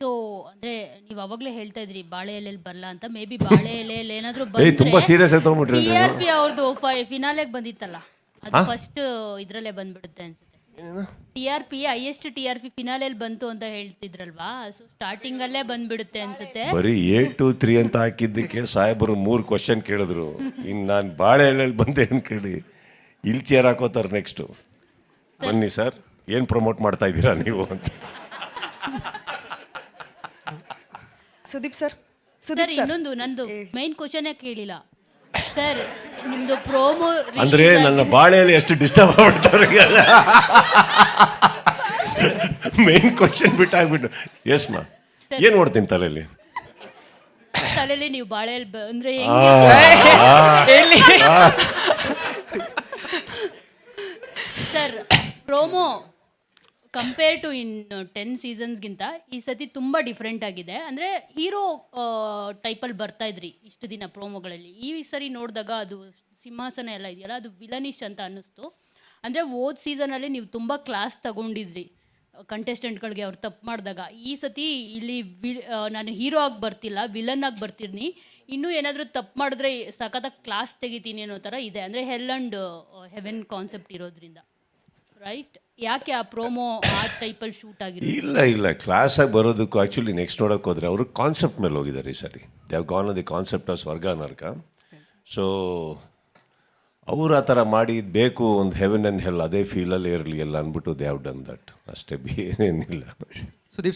So ಅಂದ್ರೆ ನೀವು ಅವಾಗ್ಲೇ ಹೇಳ್ತಾ ಇದ್ರಿ ಬಾಳೆ ಎಲೆಯಲ್ಲಿ ಬರಲ್ಲ ಅಂತ. ಮೇ ಬಿ ಬಾಳೆ ಎಲೆಯಲ್ಲಿ ಏನಾದ್ರೂ ಏಯ್ ತುಂಬಾ ಸೀರಿಯಸ್ ಆಗಿ ತಗೊಂಡ್ಬಿಟ್ರಿ ಟಿ ಆರ್ ಪಿ ಅವ್ರದ್ದು ಫಿನಾಲೆಗೆ ಬಂದಿತ್ತಲ್ಲ. ಅದು ಫಸ್ಟ್ ಇದ್ರಲ್ಲೇ ಬಂದ್ಬಿಡುತ್ತೆ ಅನ್ಸುತ್ತೆ. T R P highest T R P ಫಿನಾಲೆಯಲ್ಲಿ ಬಂತು ಅಂತ ಹೇಳ್ತಿದ್ರಲ್ವಾ? ಸೊ ಸ್ಟಾರ್ಟಿಂಗ್ ಅಲ್ಲೇ ಬಂದ್ಬಿಡುತ್ತೆ ಅನ್ಸುತ್ತೆ. ಬರೀ ಏ ಟು ತ್ರೀ ಅಂತ ಹಾಕಿದ್ದಕ್ಕೆ ಸಾಹೇಬರು ಮೂರು ಕ್ವಶನ್ ಕೇಳಿದ್ರು. ಇನ್ನು ನಾನು ಬಾಳೆ ಎಲೆಯಲ್ಲಿ ಬಂದೆ ಅನ್ಕೇಳಿ ಇಲ್ಲಿ ಚೇರ್ ಹಾಕೋತಾರೆ ನೆಕ್ಸ್ಟು ಬನ್ನಿ ಸರ್ ಏನು ಪ್ರಮೋಟ್ ಮಾಡ್ತಾ ಇದ್ದೀರಾ ನೀವು ಅಂತ. Sudeep sir sir Sudeep sir ಇನ್ನೊಂದು ನಂದು ಮೈನ್ ಕ್ವಶನ್ ಕೇಳಿಲ್ಲ ಸರ್ ನಿಮ್ದು ಪ್ರೋಮೋ ಅಂದ್ರೆ ನನ್ನ ಬಾಳೆಯಲ್ಲಿ ಎಷ್ಟು ಡಿಸ್ಟರ್ಬ್ ಆಗ್ಬಿಡ್ತಾರೆ ಮೇನ್ ಕ್ವಶನ್ ಬಿಟ್ಟಾಗ್ಬಿಟ್ಟು. ಎಸ್ ಮಾ ಏನು ನೋಡ್ತೀನಿ ತಲೆಯಲ್ಲಿ? ತಲೆಯಲ್ಲಿ ನೀವು ಬಾಳೆಯಲ್ಲಿ ಬ- ಅಂದ್ರೆ ಹೆಂಗೆ? ಎಲ್ಲಿ? Sir promo compare to in ten ಸೀಸನ್ಸ್ಗಿಂತ ಈ ಸತಿ ತುಂಬ ಡಿಫ್ರೆಂಟ್ ಆಗಿದೆ. ಅಂದರೆ ಹೀರೋ ಟೈಪಲ್ಲಿ ಬರ್ತಾ ಇದ್ರಿ ಇಷ್ಟು ದಿನ ಪ್ರೋಮೋಗಳಲ್ಲಿ ಈ ಸರಿ ನೋಡಿದಾಗ ಅದು ಸಿಂಹಾಸನ ಎಲ್ಲ ಇದೆಯಲ್ಲ, ಅದು ವಿಲನಿಶ್ ಅಂತ ಅನ್ನಿಸ್ತು. ಅಂದರೆ ಓದ್ ಸೀಸನಲ್ಲಿ ನೀವು ತುಂಬ ಕ್ಲಾಸ್ ತಗೊಂಡಿದ್ರಿ ಕಂಟೆಸ್ಟೆಂಟ್ಗಳಿಗೆ ಅವ್ರು ತಪ್ಪು ಮಾಡಿದಾಗ. ಈ ಸತಿ ಇಲ್ಲಿ ವಿ ನಾನು ಹೀರೋ ಆಗಿ ಬರ್ತಿಲ್ಲ ವಿಲನ್ ಆಗಿ ಬರ್ತೀನಿ ಇನ್ನೂ ಏನಾದರೂ ತಪ್ಪು ಮಾಡಿದ್ರೆ ಸಖತ್ತಾಗಿ ಕ್ಲಾಸ್ ತೆಗಿತೀನಿ ಅನ್ನೋ ಥರ ಇದೆ. ಅಂದರೆ ಹೆಲ್ ಆ್ಯಂಡ್ ಹೆವೆನ್ ಕಾನ್ಸೆಪ್ಟ್ ಇರೋದ್ರಿಂದ. ರೈಟ್ ಯಾಕೆ ಆ ಪ್ರೋಮೋ ಆ ಟೈಪಲ್ಲಿ ಶೂಟ್ ಆಗಿರೋ ಇಲ್ಲ ಇಲ್ಲ. ಕ್ಲಾಸಾಗಿ ಬರೋದಕ್ಕೂ ಆ್ಯಕ್ಚುಲಿ ನೆಕ್ಸ್ಟ್ ನೋಡೋಕೆ ಹೋದರೆ ಅವರು ಕಾನ್ಸೆಪ್ಟ್ ಮೇಲೆ ಹೋಗಿದ್ದಾರೆ ಈ ಸರಿ. They have gone the concept of ಸ್ವರ್ಗ ನರ್ಕ ಸೊ ಅವ್ರು ಆ ಥರ ಮಾಡಿ ಬೇಕು, ಒಂದು ಹೆವೆನ್ ಆ್ಯಂಡ್ ಹೆಲ್ ಅದೇ ಫೀಲಲ್ಲಿ ಇರಲಿ ಎಲ್ಲ ಅಂದ್ಬಿಟ್ಟು ದೇ ಹ್ಯಾವ್ ಡನ್ ದಟ್ ಅಷ್ಟೇ ಬಿ ಏನೇನಿಲ್ಲ